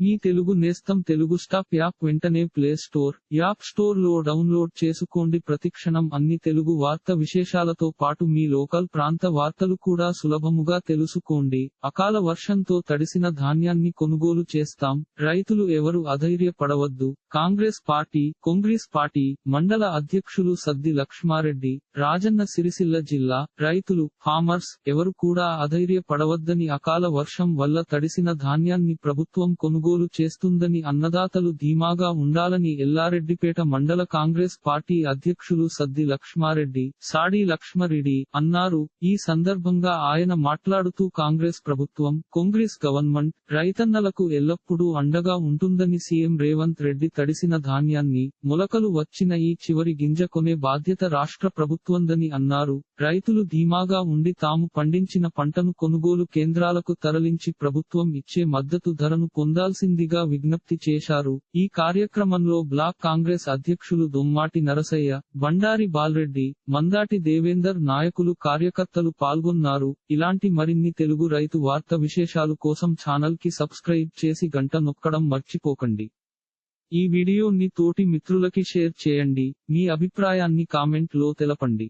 మీ తెలుగు నేస్తం Telugu stop app వెంటనే play store app స్టోర్లో డౌన్లోడ్ చేసుకోండి. ప్రతిక్షణం అన్ని తెలుగు వార్త విశేషాలతో పాటు మీ లోకల్ ప్రాంత వార్తలు కూడా సులభముగా తెలుసుకోండి. అకాల వర్షంతో తడిసిన ధాన్యాన్ని కొనుగోలు చేస్తాం. రైతులు ఎవరు అధైర్యపడవద్దు. కాంగ్రెస్ పార్టీ కాంగ్రెస్ పార్టీ మండల అధ్యక్షులు సద్ది లక్ష్మారెడ్డి రాజన్న సిరిసిల్ల జిల్లా రైతులు ఫార్మర్స్ ఎవరు కూడా అధైర్యపడవద్దని అకాల వర్షం వల్ల తడిసిన ధాన్యాన్ని ప్రభుత్వం కొనుగోలు చేస్తుందని అన్నదాతలు ధీమాగా ఉండాలని ఎల్లారెడ్డిపేట మండల కాంగ్రెస్ పార్టీ అధ్యక్షులు సద్ది లక్ష్మారెడ్డి సాడి లక్ష్మరెడ్డి అన్నారు. ఈ సందర్భంగా ఆయన మాట్లాడుతూ కాంగ్రెస్ ప్రభుత్వం కాంగ్రెస్ గవర్నమెంట్ రైతన్నలకు ఎల్లప్పుడూ అండగా ఉంటుందని సీఎం రేవంత్ రెడ్డి తడిసిన ధాన్యాన్ని మొలకలు వచ్చిన ఈ చివరి గింజ కొనే బాధ్యత రాష్ట్ర ప్రభుత్వందని అన్నారు. రైతులు ధీమాగా ఉండి తాము పండించిన పంటను కొనుగోలు కేంద్రాలకు తరలించి ప్రభుత్వం ఇచ్చే మద్దతు ధరను పొందాల్సిందిగా విజ్ఞప్తి చేశారు. ఈ కార్యక్రమంలో బ్లాక్ కాంగ్రెస్ అధ్యక్షులు దొమ్మాటి నరసయ్య బండారి బాల్రెడ్డి మందాటి దేవేందర్ నాయకులు కార్యకర్తలు పాల్గొన్నారు. ఇలాంటి మరిన్ని తెలుగు రైతు వార్త విశేషాలు కోసం ఛానల్కి సబ్స్క్రైబ్ చేసి గంట నొక్కడం మర్చిపోకండి. ఈ వీడియోని తోటి మిత్రులకి షేర్ చేయండి. మీ అభిప్రాయాన్ని కామెంట్లో తెలపండి.